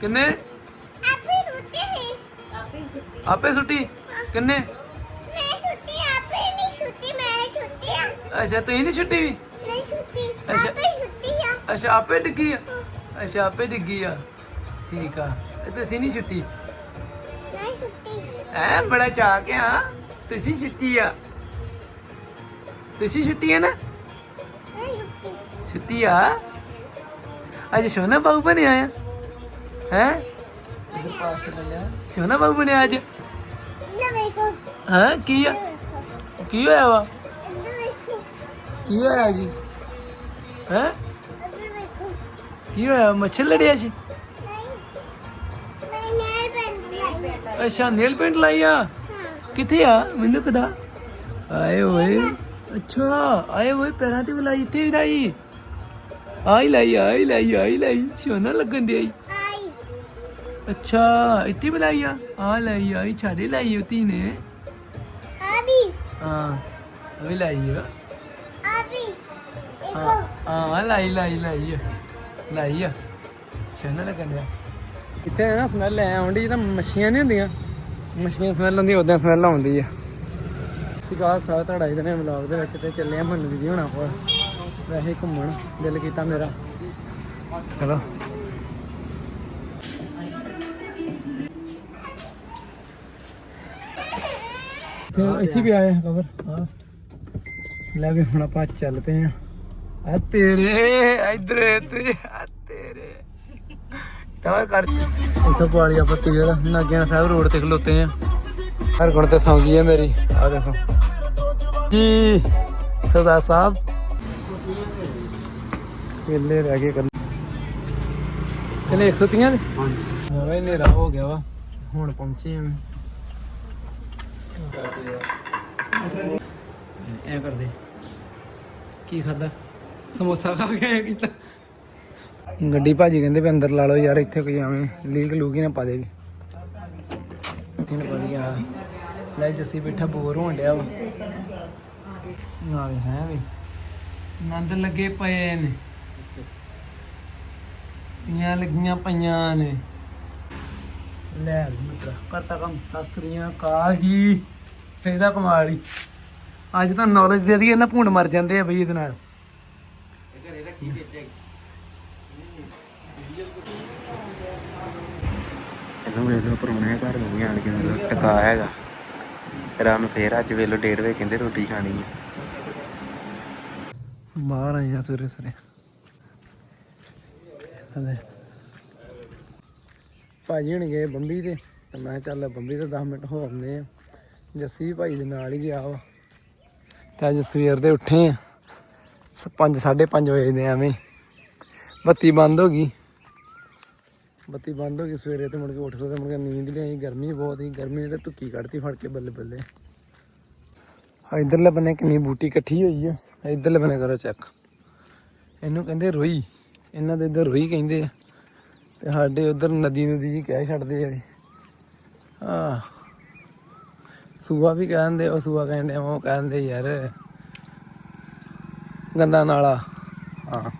ਕਿੰਨੇ? ਆਪੇ ਸੁੱਤੀ ਸੀ ਆਪੇ ਸੁੱਟੀ ਕਿੰਨੇ? ਮੈਂ ਸੁੱਤੀ ਆਪੇ ਨਹੀਂ ਸੁੱਤੀ ਮੈਂ ਸੁੱਤੀ ਆ। ਅੱਛਾ ਤੁਸੀਂ ਨਹੀਂ ਛੁੱਟੀ ਵੀ? ਨਹੀਂ ਸੁੱਤੀ ਅੱਛਾ। ਆਪੇ ਸੁੱਤੀ ਆ। ਅੱਛਾ ਆਪੇ ਡਿੱਗੀ ਆ? ਅੱਛਾ ਆਪੇ ਡਿੱਗੀ ਆ। ਠੀਕ ਆ। ਤੇ ਤੁਸੀਂ ਨਹੀਂ ਛੁੱਟੀ? ਨਹੀਂ ਸੁੱਤੀ। ਐ ਬੜਾ ਚਾਹ ਕੇ ਆ ਤੁਸੀਂ ਛੁੱਟੀ ਆ। ਤੁਸੀਂ ਛੁੱਟੀ ਆ ਨਾ? ਨਹੀਂ ਸੁੱਤੀ। ਛੁੱਟੀ ਆ? ਅੱਜ ਸੋਨਾ ਬਾਬੂ ਬਣਿਆ ਆ। ਹੈ? ਸੋਨਾ ਬਾਬੂ ਬਣਿਆ ਅੱਜ। ਨਾ ਵੇਖੋ। ਹਾਂ? ਕੀ ਆ? ਕੀ ਹੋਇਆ ਵਾ? ਇੱਧਰ ਵੇਖੋ। ਕੀ ਹੋਇਆ ਜੀ? ਹੈ? ਇੱਧਰ ਵੇਖੋ। ਕੀ ਹੋਇਆ? ਮੱਛਰ ਲੜਿਆ ਸੀ? ਨਹੀਂ। ਮੈਂ ਨੇਲ ਪੈਂਟ ਲਾਈ ਅੱਛਾ ਨੇਲ ਪੇਂਟ ਲਾਈ ਆ? ਹਾਂ। ਕਿੱਥੇ ਆ? ਮੈਨੂੰ ਕਦਾ ਆਏ ਓਏ ਅੱਛਾ ਆਏ ਓਏ ਪੈਰਾਂ ਤੇ ਵੀ ਲਾਈ ਇੱਥੇ ਵੀ ਲਾਈ। ਆਈ ਲਾਈ ਆਈ ਲਾਈ ਆਈ ਲਾਈ। ਸੋਨਾ ਲੱਗਣ ਦੀ ਆਈ ਅੱਛਾ ਇੱਥੇ ਵੀ ਲਾਈ ਆ। ਆ ਲਾਈ ਆਈ ਛਾੜੇ ਲਾਈ ਉਤੀ ਨੇ। ਆਬੀ ਹਾਂ ਉਹ ਵੀ ਲਾਈ ਆ। ਆਬੀ ਹਾਂ ਦੇਖੋ। ਹਾਂ ਲਾਈ ਲਾਈ ਲਾਈ ਆ। ਲਾਈ ਆ। ਲੱਗਣ ਦਿਆ ਇੱਥੇ ਨਾ ਸਮੈਲ ਐ ਆਉਂਦੀ ਜਿੱਦਾਂ ਮੱਛੀਆਂ ਨਹੀਂ ਹੁੰਦੀਆਂ। ਮੱਛੀਆਂ ਸਮੈਲ ਹੁੰਦੀ ਉਦਾਂ ਸਮੈਲ ਆਉਂਦੀ ਆ। ਸਿਗਾ ਸਾਹ ਤੁਹਾਡਾ ਇਹਦੇ ਨੇ ਵਲੌਗ ਦੇ ਵਿੱਚ ਤੇ ਚੱਲੇ ਆ ਮੰਨੂ ਦੀਦੀ ਹੋਣਾ ਕੋਲ ਵੈਸੇ ਹੀ ਘੁੰਮਣ ਦਿਲ ਕੀਤਾ ਮੇਰਾ। ਚਲੋ। ਤੇ ਇੱਥੇ ਵੀ ਆਏ ਕਵਰ ਹਾਂ ਲੈ ਵੀ ਹੁਣ ਆਪਾਂ ਚੱਲ ਪਏ ਆ। ਆ ਤੇਰੇ ਇਧਰ ਤੇ ਆ ਤੇਰੇ। ਕਵਰ ਕਰ ਇੱਥੋਂ ਪਾਲੀਆ ਪੱਤੀ ਜਿਹੜਾ ਨਾਗਿਆਣਾ ਸਾਹਿਬ ਰੋਡ ਤੇ ਖਲੋਤੇ ਆ। ਹਰ ਗੁਣ ਤੇ ਸੌਂ ਗਈ ਹੈ ਮੇਰੀ। ਆ ਦੇਖੋ। ਕੀ? ਸਰਦਾਰ ਸਾਹਿਬ? ਕੇਲੇ ਰਹਿ ਗਏ ਕਰਨ ਕਿੰਨੇ 130 ਦੇ? ਹਾਂ ਹੋ ਗਿਆ ਵਾ। ਹੁਣ ਪਹੁੰਚੇ ਆ ਐ ਕਰਦੇ। ਕੀ ਖਾਦਾ ਸਮੋਸਾ ਖਾ ਕੇ ਐਂ ਕੀਤਾ। ਗੱਡੀ ਭਾਜੀ ਕਹਿੰਦੇ ਵੀ ਅੰਦਰ ਲਾ ਲਓ ਯਾਰ, ਇੱਥੇ ਕੋਈ ਐਵੇਂ ਲੀਕ ਲੂਕੀ ਨਾ ਪਾ ਦੇ ਵੀ। ਤਿੰਨ ਵਧੀਆ ਲੈ ਜੱਸੀ ਬੈਠਾ, ਬੋਰ ਹੋਣ ਡਿਆ ਵਾ। ਨਾ ਵੀ, ਹੈ ਵੀ। ਨੰਦ ਲੱਗੇ ਪਏ ਨੇ। ਪੀਆਂ ਲੱਗੀਆਂ ਪਈਆਂ ਨੇ। ਲੈ ਵੀ ਮਿੱਤਰਾ ਕਰਤਾ ਕੰਮ। ਜੀ। ਇਹਦਾ ਕਮਾਲ ਹੀ। ਅੱਜ ਤਾਂ ਨੌਲੇਜ ਦੇ ਦਈਏ ਨਾ ਭੂੰਡ ਮਰ ਜਾਂਦੇ ਆ ਬਈ ਇਹਦੇ ਨਾਲ। ਇਹਨੂੰ ਵੇਖ ਲਓ ਪਰੋਣੇ ਘਰ ਨੂੰ ਨਹੀਂ ਆਣ ਕੇ ਮਤਲਬ ਟਕਾ ਹੈਗਾ। ਨੂੰ ਫੇਰ ਅੱਜ ਵੇਖ ਲਓ ਡੇਢ ਵਜੇ ਕਹਿੰਦੇ ਰੋਟੀ ਖਾਣੀ ਹੈ ਬਾਹਰ ਆਏ ਆ ਸਵੇਰੇ ਸਵੇਰੇ ਭਾਜੀ ਹੁਣ ਗਏ ਬੰਬੀ ਤੇ ਤੇ ਮੈਂ ਕਿਹਾ ਚੱਲ ਬੰਬੀ ਤੇ 10 ਮਿੰਟ ਹੋ ਆਉਂਦੇ ਆ। ਜੱਸੀ ਵੀ ਭਾਈ ਦੇ ਨਾਲ ਹੀ ਗਿਆ ਵਾ। ਤੇ ਅੱਜ ਸਵੇਰ ਦੇ ਉੱਠੇ ਆ। 5 5:30 ਵਜੇ ਦੇ ਐਵੇਂ। ਬੱਤੀ ਬੰਦ ਹੋ ਗਈ। ਬੱਤੀ ਬੰਦ ਹੋ ਗਈ ਸਵੇਰੇ ਤੇ ਮੁੜ ਕੇ ਉੱਠ ਕੇ ਤੇ ਮੁੜ ਕੇ ਨੀਂਦ ਨਹੀਂ ਆਈ। ਗਰਮੀ ਬਹੁਤ ਸੀ। ਗਰਮੀ ਨੇ ਤੇ ਧੁੱਕੀ ਕੱਢਤੀ ਫੜ ਕੇ ਬੱਲੇ ਬੱਲੇ। ਆ ਇਧਰਲੇ ਬੰਨੇ ਕਿੰਨੀ ਬੂਟੀ ਇਕੱਠੀ ਹੋਈ ਆ। ਇਧਰਲੇ ਬੰਨੇ ਕਰੋ ਚੈੱਕ। ਇਹਨੂੰ ਕਹਿੰਦੇ ਰੋਈ। ਇਹਨਾਂ ਦੇ ਇੱਧਰ ਰੋਈ ਕਹਿੰਦੇ ਆ। ਤੇ ਸਾਡੇ ਉਧਰ ਨਦੀ ਨਦੀ ਜੀ ਕਹਿ ਛੱਡਦੇ ਆ ਆ ਸੂਆ ਵੀ ਕਹਿੰਦੇ, ਉਹ ਸੂਆ ਕਹਿੰਦੇ, ਉਹ ਕਹਿੰਦੇ ਯਾਰ। ਗੰਦਾ ਨਾਲਾ। ਹਾਂ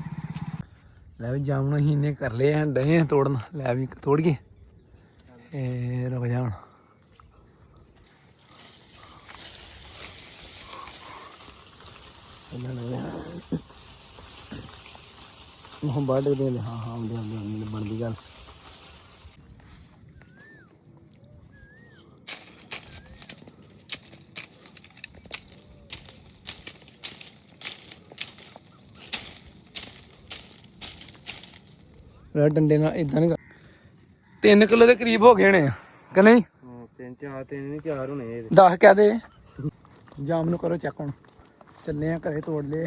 ਲੈ ਵੀ ਜਾਮਣ ਅਸੀਂ ਨੇ ਕਰ ਲਏ ਹਨ ਡਏ ਤੋੜਨ। ਲੈ ਵੀ ਤੋੜੀਏ। ਇਹ ਰੁਕ ਜਾ ਇਹਨਾਂ ਨੇ ਉਹ ਬਾੜ ਦੇ ਹਾਂ ਹਾਂ ਆਉਂਦੇ ਆਉਂਦੇ। ਬਣਦੀ ਗੱਲ ਰੇ ਡੰਡੇ ਨਾਲ ਇਦਾਂ ਨਹੀਂ 3 ਕਿਲੋ ਦੇ ਕਰੀਬ ਹੋ ਗਏ ਨੇ ਕਿ ਨਹੀਂ? ਤਿੰਨ ਚਾਰ ਤਿੰਨ ਨਹੀਂ ਚਾਰ ਹੋਣੇ 10 ਕਹਿ ਦੇ? ਜਾਮ ਨੂੰ ਕਰੋ ਚੈੱਕ ਹੁਣ। ਚੱਲੇ ਆ ਘਰੇ ਤੋੜ ਲਏ।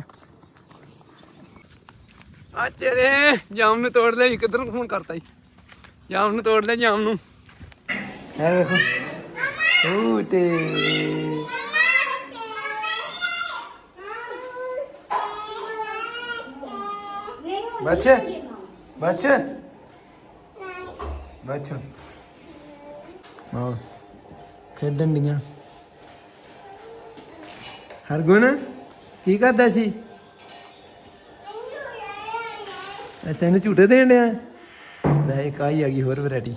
ਆ ਤੇਰੇ ਜਾਮ ਨੂੰ ਤੋੜ ਲਿਆ ਕਿੱਧਰ ਨੂੰ ਫੋਨ ਕਰਤਾ ਜੀ। ਜਾਮ ਨੂੰ ਤੋੜ ਲਿਆ, ਜਾਮ ਨੂੰ। ਹੈ ਵੇਖੋ। ਉਹ ਤੇ। ਬੱਚੇ। ਬੱਚੇ। ਬੱਚੇ। ਹਾਂ ਖੇਡਣ ਡੀਆਂ। ਹਰਗੁਣ, ਕੀ ਕਰਦਾ ਸੀ? ਅੱਛਾ ਇਹਨੂੰ ਝੂਟੇ ਦੇਣ ਡਿਆ? ਵੈਸੇ ਇੱਕ ਆਹੀ ਆ ਗਈ ਹੋਰ ਵੈਰਾਈਟੀ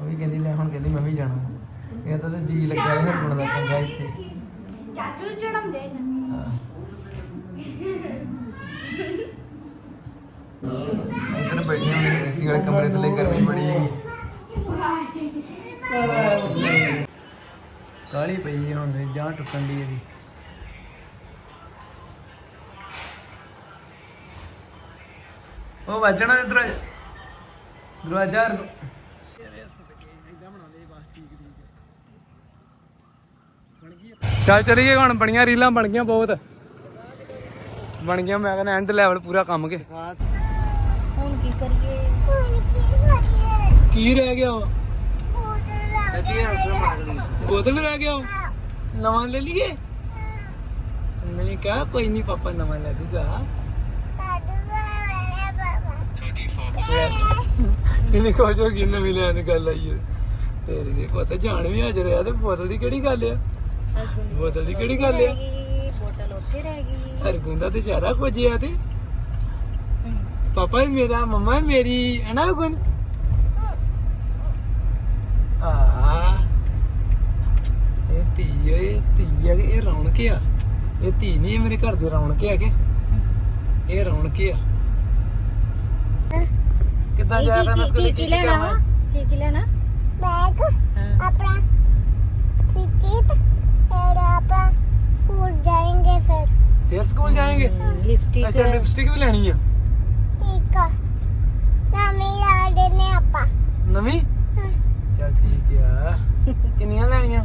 ਉਹ ਵੀ ਕਹਿੰਦੀ ਲੈ ਹੁਣ ਕਹਿੰਦੀ ਮੈਂ ਵੀ ਜਾਣਾ। ਇਹ ਤਾਂ ਜੀ ਲੱਗਾ ਹੈ ਹਰਗੁਣ ਦਾ ਚੰਗਾ ਇੱਥੇ। ਚਾਚੂ ਜਨਮ ਦੇ ਇੱਧਰ ਬੈਠੀਆਂ ਨੇ ਏਸੀ ਵਾਲੇ ਕਮਰੇ ਥੱਲੇ ਗਰਮੀ ਬੜੀ। ਹੈ। ਕਾਲੀ ਪਈ ਹੁਣ ਤੇ ਜਾਂ ਟੁੱਟਣ ਦੀ ਇਹਦੀ। ਉਹ ਵੱਜਣਾ ਇਧਰ। ਦਰਵਾਜ਼ਾ ਚੱਲ ਚਲੀਏ ਹੁਣ ਬਣੀਆਂ ਰੀਲਾਂ ਬਣ ਗਈਆਂ ਬਹੁਤ। ਬਣ ਗਿਆ ਮੈਂ ਕਹਿੰਦਾ ਐਂਡ ਲੈਵਲ ਪੂਰਾ ਕੰਮ ਕੇ। ਹੁਣ ਕੀ ਕਰੀਏ? ਕੀ ਰਹਿ ਗਿਆ ਬੋਤਲ ਰਹਿ ਗਿਆ ਨਵਾਂ ਲੈ ਲਈਏ? ਮੈਂ ਕਿਹਾ ਕੋਈ ਨਹੀਂ ਪਾਪਾ ਨਵਾਂ ਲੈ ਦੂਗਾ। ਕਿੰਨੀ ਖੁਸ਼ ਹੋ ਗਈ ਨਵੀਂ ਲੈਣ ਦੀ ਗੱਲ ਆਈ ਹੈ। ਤੇਰੇ ਨਹੀਂ ਪਤਾ, ਜਾਣ ਵੀ ਹਾਜ਼ਰ ਆ ਤੇ ਬੋਤਲ ਦੀ ਕਿਹੜੀ ਗੱਲ ਆ? ਬੋਤਲ ਦੀ ਕਿਹੜੀ ਗੱਲ ਆ? ਬੋਤਲ ਉੱਥੇ ਰਹਿ ਗਈ ਹਰਗੁੰਦਾ ਤੇ ਸਾਰਾ ਕੁਝ ਆ ਤੇ। ਪਾਪਾ ਮੇਰਾ, ਮੰਮਾ ਮੇਰੀ, ਹੈ ਨਾ ਗੁਣ ਆ ਧੀ ਓਏ ਧੀ ਆ ਇਹ ਰੌਣਕ ਆ? ਇਹ ਧੀ ਨਹੀਂ ਇਹ ਮੇਰੇ ਘਰ ਦੇ ਰੌਣਕ ਆ ਕੇ? ਇਹ ਰੌਣਕ ਆ। ਕਿੱਦਾਂ ਜਾ ਰਿਹਾ ਮੈਂ ਸਕੂਲ ਕੀ ਲੈਣਾ? ਕੀ ਕੀ ਲੈਣਾ? ਬੈਗ ਆਪਣਾ ਫਿਚਿਤ ਫਿਰ ਆਪਾਂ ਸਕੂਲ ਜਾਏਂਗੇ ਫਿਰ। ਫਿਰ ਸਕੂਲ ਜਾਏਂਗੇ? ਲਿਪਸਟਿਕ। ਅੱਛਾ ਲਿਪਸਟਿਕ ਵੀ ਲੈਣੀ ਆ? ਠੀਕ ਆ। ਨਵੀਂ ਲਾ ਦੇਨੇ ਆਪਾਂ। ਨਵੀਂ? ਚਲ ਠੀਕ ਆ। ਕਿੰਨੀਆਂ ਲੈਣੀਆਂ?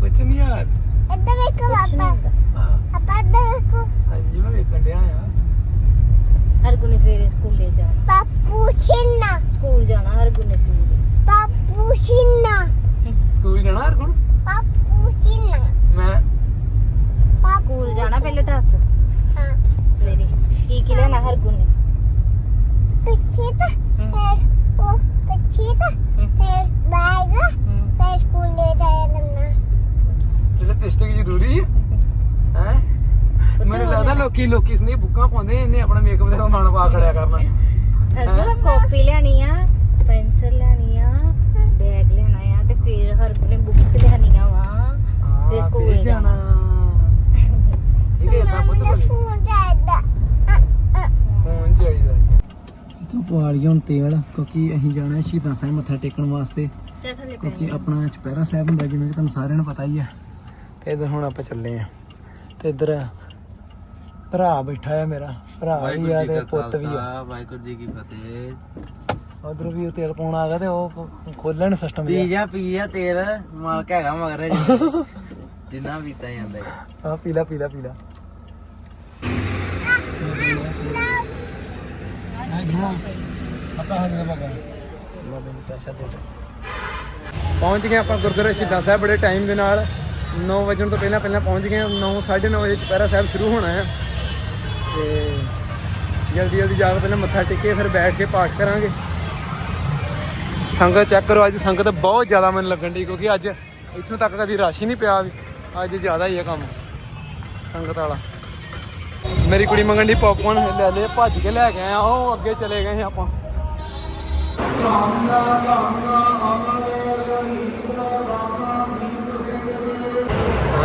ਕੁਛ ਨਹੀਂ ਯਾਰ ਇੱਧਰ ਵੇਖੋ ਪਾਪਾ। ਹਾਂ। ਪਾਪਾ ਇੱਧਰ ਵੇਖੋ। ਹਾਂਜੀ ਮੈਂ ਵੇਖਣ ਡਿਆ ਆ। ਹਰ ਗੁਨੇ ਸਵੇਰੇ ਸਕੂਲੇ ਜਾਣਾ। ਪਾਪੂ ਛਿੰਨਾ। ਸਕੂਲ ਜਾਣਾ ਹਰ ਗੁਨੇ ਸਵੇਰੇ। ਲਿਪਸਟਿਕ ਜ਼ਰੂਰੀ? ਹੈ? ਹੈ ਮੈਨੂੰ ਲੱਗਦਾ ਲੋਕੀ ਲੋਕੀ ਸਨੇ ਬੁੱਕਾਂ ਪਾਉਂਦੇ ਇਹਨੇ ਆਪਣਾ ਮੇਕਅਪ ਦਾ ਸਮਾਨ ਪਾ ਖੜਿਆ ਕਰਨਾ। ਕਾਪੀ ਲੈਣੀ ਆ ਪੈਨਸਲ ਲੈਣੀ ਆ ਬੈਗ ਲੈਣਾ ਆ ਤੇ ਫਿਰ ਹਰ ਨੇ ਬੁੱਕਸ ਲੈਣੀਆਂ ਵਾ। ਫਿਰ ਸਕੂਲ ਜਾਣਾ। ਇਹਦੇ ਤਾਂ ਪੁੱਤ ਕਿਉਂਕਿ ਅਸੀਂ ਜਾਣਾ ਸ਼ਹੀਦਾਂ ਸਾਹਿਬ ਮੱਥਾ ਟੇਕਣ ਵਾਸਤੇ। ਕਿਉਂਕਿ ਆਪਣਾ ਚਪਹਿਰਾ ਸਾਹਿਬ ਹੁੰਦਾ ਜਿਵੇਂ ਕਿ ਤੁਹਾਨੂੰ ਸਾਰਿਆਂ ਨੂੰ ਪਤਾ ਹੀ ਆ ਤੇ ਇਧਰ ਹੁਣ ਆਪਾਂ ਚੱਲੇ ਆ। ਤੇ ਇਧਰ ਭਰਾ ਬੈਠਾ ਹੈ ਮੇਰਾ। ਭਰਾ ਵੀ ਆ ਤੇ ਪੁੱਤ ਵੀ ਆ। ਵਾਹਿਗੁਰੂ ਜੀ ਕੀ ਫਤਿਹ। ਉਧਰ ਵੀ ਤੇਲ ਪਾਉਣ ਆ ਗਿਆ ਤੇ ਉਹ ਖੋਲਣ ਸਿਸਟਮ ਪੀ ਜਾ ਪੀ ਜਾ ਤੇਲ। ਮਾਲਕ ਹੈਗਾ ਮਗਰ ਜਿੰਨਾ ਪੀਤਾ ਜਾਂਦਾ। ਆ ਪੀਲਾ ਪੀਲਾ ਪੀਲਾ ਪਹੁੰਚ ਗਏ ਆਪਾਂ ਗੁਰਦੁਆਰਾ ਸ਼ਹੀਦਾਂ ਸਾਹਿਬ ਬੜੇ ਟਾਈਮ ਦੇ ਨਾਲ। 9 ਵਜੇ ਤੋਂ ਪਹਿਲਾਂ ਪਹਿਲਾਂ ਪਹੁੰਚ ਗਏ 9 9:30 ਵਜੇ ਚੁਪਹਿਰਾ ਸਾਹਿਬ ਸ਼ੁਰੂ ਹੋਣਾ ਹੈ। ਤੇ ਜਲਦੀ ਜਲਦੀ ਜਾ ਕੇ ਪਹਿਲਾਂ ਮੱਥਾ ਟੇਕੇ ਫਿਰ ਬੈਠ ਕੇ ਪਾਠ ਕਰਾਂਗੇ। ਸੰਗਤ ਚੈੱਕ ਕਰੋ, ਅੱਜ ਸੰਗਤ ਬਹੁਤ ਜ਼ਿਆਦਾ ਮੈਨੂੰ ਲੱਗਣ ਦੀ ਕਿਉਂਕਿ ਅੱਜ ਇੱਥੋਂ ਤੱਕ ਕਦੀ ਰਸ਼ ਹੀ ਨਹੀਂ ਪਿਆ ਵੀ, ਅੱਜ ਜ਼ਿਆਦਾ ਹੀ ਹੈ ਕੰਮ, ਸੰਗਤ ਵਾਲਾ। ਮੇਰੀ ਕੁੜੀ ਮੰਗਣ ਦੀ ਪੌਪਕੌਰਨ ਲੈ ਲਏ ਭੱਜ ਕੇ ਲੈ ਗਏ ਆ ਉਹ ਅੱਗੇ ਚਲੇ ਗਏ ਸੀ ਆਪਾਂ।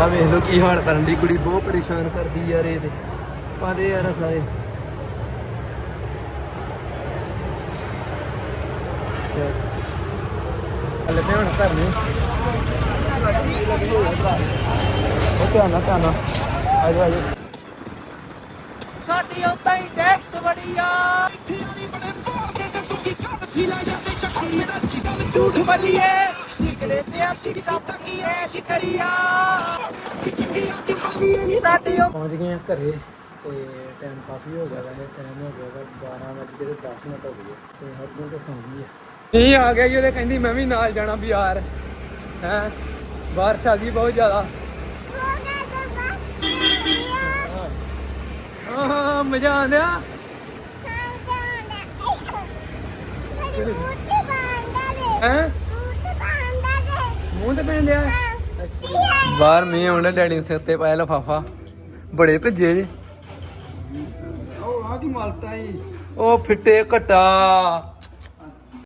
ਆ, ਵੇਖ ਲੋ ਕੀ ਹਾਲ ਕਰਨ ਦੀ ਕੁੜੀ, ਬਹੁਤ ਪਰੇਸ਼ਾਨ ਕਰਦੀ ਯਾਰ ਇਹ ਤੇ। ਪਾਦੇ ਯਾਰ ਸਾਰੇ। ਲੱਗੇ ਹੁਣ ਘਰ ਨੂੰ। ਉਹ ਧਿਆਨ ਨਾਲ ਧਿਆਨ ਨਾਲ। ਆਜੋ ਆਜੋ ਸਾਡੀ ਉਤਾਂ ਹੀ ਟੈਸਟ ਬੜੀ ਆ ਇੱਥੇ ਨਹੀਂ ਬੜੇ ਭਾਰਦੇ ਤੇ ਸੁਖੀ ਕੱਢ ਖਿਲਾ ਜਾਂਦੇ ਚੱਕੀ ਮੇਰਾ ਜੀਵਨ ਝੂਠ ਬਲੀਏ। ਠੀਕ ਤੇ ਆਪੀ ਦਾ ਤੱਕੀ ਐਸ਼ ਸਾਡੀ ਉਹ ਪਹੁੰਚ ਗਏ ਆ ਘਰੇ ਤੇ ਟਾਈਮ ਕਾਫੀ ਹੋ ਗਿਆ ਵੈਸੇ ਟਾਈਮ ਹੋ ਗਿਆ ਵਾ 12 ਵਜੇ ਦੇ 10 ਮਿੰਟ ਹੋ ਗਏ ਤੇ ਹਰਗੁਣ ਤਾਂ ਸੌਂ ਗਈ ਹੈ ਨਹੀਂ ਆ ਗਿਆ ਜੀ ਉਹਦੇ ਕਹਿੰਦੀ ਮੈਂ ਵੀ ਨਾਲ ਜਾਣਾ ਬਾਜ਼ਾਰ। ਹੈ? ਬਾਰਿਸ਼ ਆ ਗਈ ਬਹੁਤ ਜ਼ਿਆਦਾ। ਆਹ ਮਜ਼ਾ ਆਂਦਿਆ ਹੈ? ਮੂੰਹ ਤੇ ਪੈਂਦਿਆ ਬਾਹਰ ਮੀਂਹ ਆਉਂਦਾ ਡੈਡੀ ਨੇ ਸਿਰ ਤੇ ਪਾਇਆ ਲਫਾਫਾ। ਬੜੇ ਭੱਜੇ ਜੇ। ਉਹ ਆ ਕੀ ਮਲਤਾ ਈ ਉਹ ਫਿੱਟੇ ਘਟਾ।